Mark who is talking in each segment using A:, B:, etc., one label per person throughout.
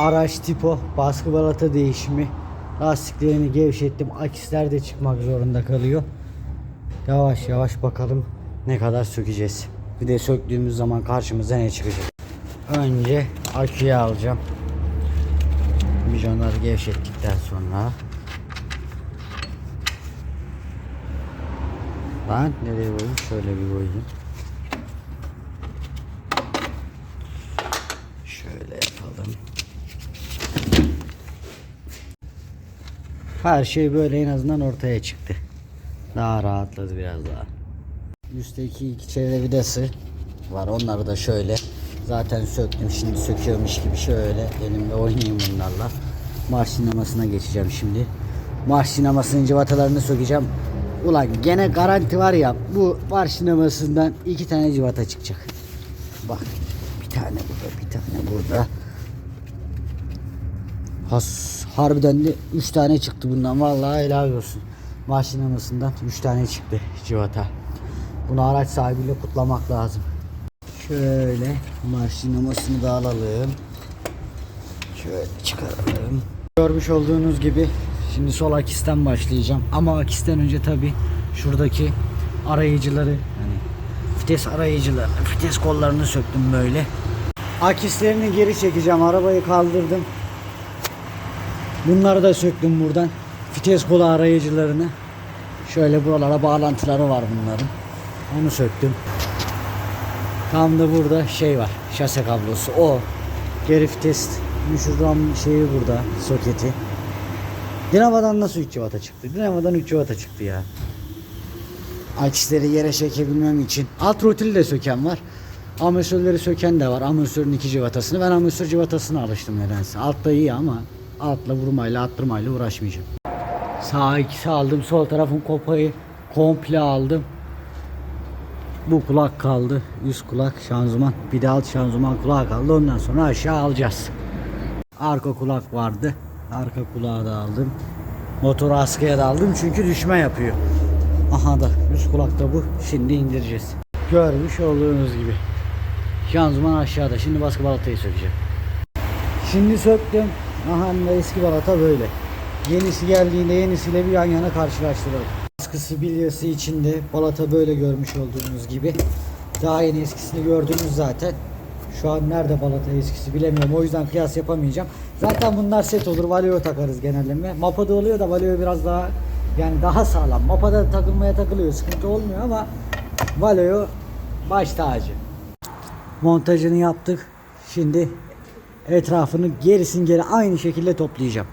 A: Araç tipo baskı balata değişimi. Lastiklerini gevşettim. Akisler de çıkmak zorunda kalıyor. Yavaş yavaş bakalım ne kadar sökeceğiz. Bir de söktüğümüz zaman karşımıza ne çıkacak. Önce aküyü alacağım. Bijonları gevşettikten sonra. Ben nereye koyayım? Şöyle bir koyayım. Şöyle yapalım. Her şey böyle en azından ortaya çıktı. Daha rahatladı biraz daha. Üstteki iki çevre vidası var. Onları da şöyle zaten söktüm. Şimdi söküyormuş gibi şöyle elimle oynayayım bunlarla. Marş sinemasına geçeceğim şimdi. Marş sinemasının civatalarını sökeceğim. Ulan gene garanti var ya bu marş sinemasından iki tane civata çıkacak. Bak bir tane burada bir tane burada. Has, harbiden de 3 tane çıktı bundan. Vallahi helal olsun. Maşinamasından 3 tane çıktı civata. Bunu araç sahibiyle kutlamak lazım. Şöyle maşinamasını da alalım. Şöyle çıkaralım. Görmüş olduğunuz gibi şimdi sol akisten başlayacağım. Ama akisten önce tabi şuradaki arayıcıları yani vites arayıcılarını, vites kollarını söktüm böyle. Akislerini geri çekeceğim. Arabayı kaldırdım. Bunları da söktüm buradan. Vites kolu arayıcılarını. Şöyle buralara bağlantıları var bunların. Onu söktüm. Tam da burada şey var. Şase kablosu. O. Geri vites şuradan şeyi burada. Soketi. Dinamadan nasıl 3 civata çıktı? Dinamadan 3 civata çıktı ya. Akisleri yere çekebilmem için. Alt rotili de söken var. Amortisörleri söken de var. Amortisörün iki civatasını. Ben amortisör civatasına alıştım nedense. Altta iyi ama altla vurmayla attırmayla uğraşmayacağım. Sağ ikisi aldım. Sol tarafın kopayı komple aldım. Bu kulak kaldı. Üst kulak şanzıman. Bir de alt şanzıman kulağı kaldı. Ondan sonra aşağı alacağız. Arka kulak vardı. Arka kulağı da aldım. Motoru askıya da aldım çünkü düşme yapıyor. Aha da üst kulakta bu. Şimdi indireceğiz. Görmüş olduğunuz gibi. Şanzıman aşağıda. Şimdi baskı balatayı sökeceğim. Şimdi söktüm. Aha da eski balata böyle. Yenisi geldiğinde yenisiyle bir yan yana karşılaştıralım. Baskısı bilyası içinde balata böyle görmüş olduğunuz gibi. Daha yeni eskisini gördünüz zaten. Şu an nerede balata eskisi bilemiyorum. O yüzden kıyas yapamayacağım. Zaten bunlar set olur. Valeo takarız genelde. Mapa'da oluyor da Valeo biraz daha yani daha sağlam. Mapa'da takılmaya takılıyor. Sıkıntı olmuyor ama Valeo baş tacı. Montajını yaptık. Şimdi etrafını gerisin geri aynı şekilde toplayacağım.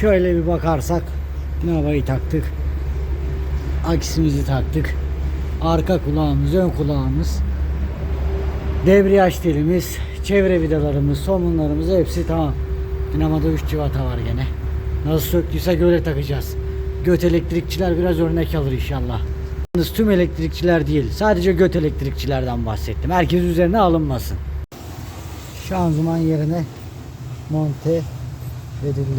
A: Şöyle bir bakarsak nabayı taktık. Aksimizi taktık. Arka kulağımız, ön kulağımız. Debriyaj telimiz, çevre vidalarımız, somunlarımız hepsi tamam. Dinamoda 3 civata var gene. Nasıl söktüyse göre takacağız. Göt elektrikçiler biraz örnek alır inşallah. Yalnız tüm elektrikçiler değil. Sadece göt elektrikçilerden bahsettim. Herkes üzerine alınmasın. Şanzıman yerine monte edildi.